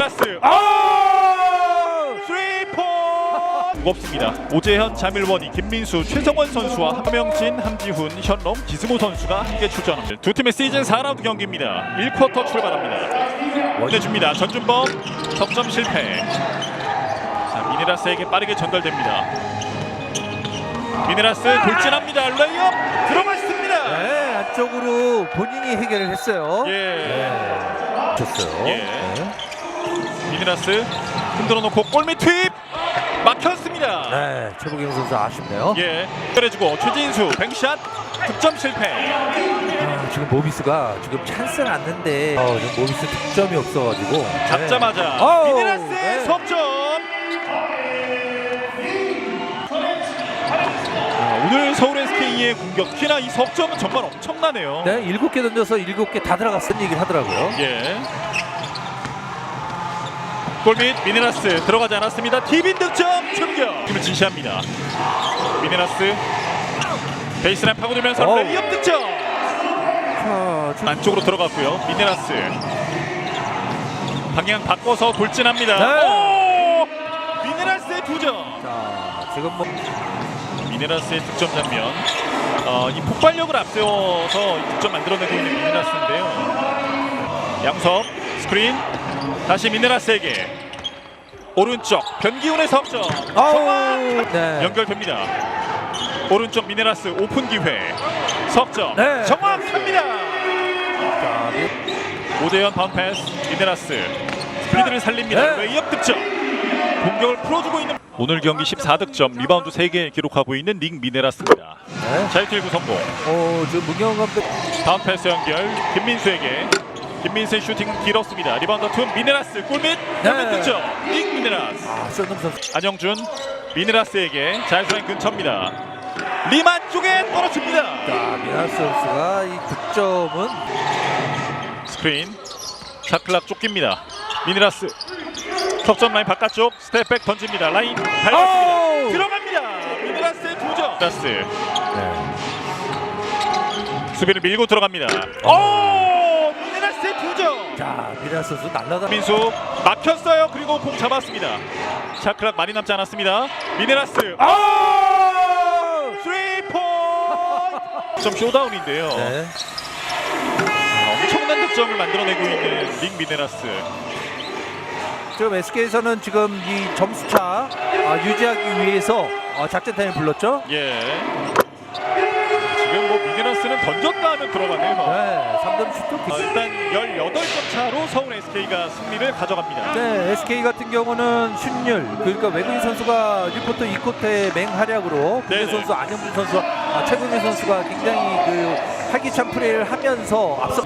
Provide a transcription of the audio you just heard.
플러스 아! 3포 무겁습니다. 오재현, 자밀원이, 김민수, 최성원 선수와 하명진, 함지훈, 현롬, 기스모 선수가 함께 출전합니다. 두 팀의 시즌 4라운드 경기입니다. 1쿼터 출발합니다. 보내줍니다. 전준범 석점 실패. 자, 미네라스에게 빠르게 전달됩니다. 미네라스 돌진합니다. 레이업 들어갔습니다. 네, 안쪽으로 본인이 해결을 했어요. 예. 네. 좋어요. 예. 미네라스 흔들어 놓고 골밑 투입 막혔습니다. 네, 최국영 선수 아쉽네요. 예. 해주고 최진수 뱅샷 득점 실패. 아, 지금 모비스가 지금 찬스는 났는데 어, 지금 모비스 득점이 없어가지고 잡자마자 네. 미네라스의 네. 석점. 아, 오늘 서울 SK의 공격 특히나 이 석점은 정말 엄청나네요. 네, 일곱 개 던져서 일곱 개다 들어갔다는 얘기를 하더라고요. 예. 골밑 미네라스 들어가지 않았습니다. 티빈 득점 충격. 팀을 진시합니다. 미네라스 베이스라인 파고들면서 어우. 레이업 득점. 자, 안쪽으로 들어갔고요. 미네라스 방향 바꿔서 돌진합니다. 네. 오! 미네라스의 두 점. 자, 지금 뭐 미네라스의 득점 장면. 어, 이 폭발력을 앞세워서 이 득점 만들어내고 있는 미네라스인데요. 양섭 스크린 다시 미네라스에게 오른쪽 변기훈의 석점 아우, 정확 네. 연결됩니다. 오른쪽 미네라스 오픈 기회 석점 네. 정확합니다. 오대현 바운 패스 미네라스 스피드를 살립니다. 네. 웨이업 득점 공격을 풀어주고 있는 오늘 경기 14득점 리바운드 3개 기록하고 있는 닉 미네라스입니다. 네. 자유투 구 성공 어, 지금 문경 감독 다운 패스 연결 김민수에게 김민수의 슈팅은 길었습니다. 리바운드 투 미네라스 골밑 골밑 득점 닉 미네라스 아, 선수. 안영준 미네라스에게 자유투라인 근처입니다. 리만 쪽에 떨어집니다. 자, 미나스 선수가 이 득점은 스크린 샤클락 쫓깁니다. 미네라스 석점 라인 바깥쪽 스텝백 던집니다. 라인 밟았습니다. 들어갑니다. 미네라스의 두 점. 미네라스 네. 수비를 밀고 들어갑니다. 오! 자, 미나스 선수 날라다. 민수 막혔어요. 그리고 공 잡았습니다. 샤클락 많이 남지 않았습니다. 미네라스 아! 3포 좀 쇼다운인데요. 네. 엄청난 득점을 만들어내고 있는 닉 미네라스. 지금 SK에서는 지금 이 점수차 아, 유지하기 위해서 어, 작전 타임 불렀죠? 예. 지금 뭐 미네라스는 던졌다 하면 들어가네요. 네, 3점 슈터. 어, 일단 18점 차로 서울 SK가 승리를 가져갑니다. 네, SK 같은 경우는 슛률 그러니까 외국인 선수가 리포터 2쿼터의 맹활약으로 국내 네네. 선수 안영준 선수와 아, 최근희 선수가 굉장히 그 활기찬 플레이를 하면서 앞서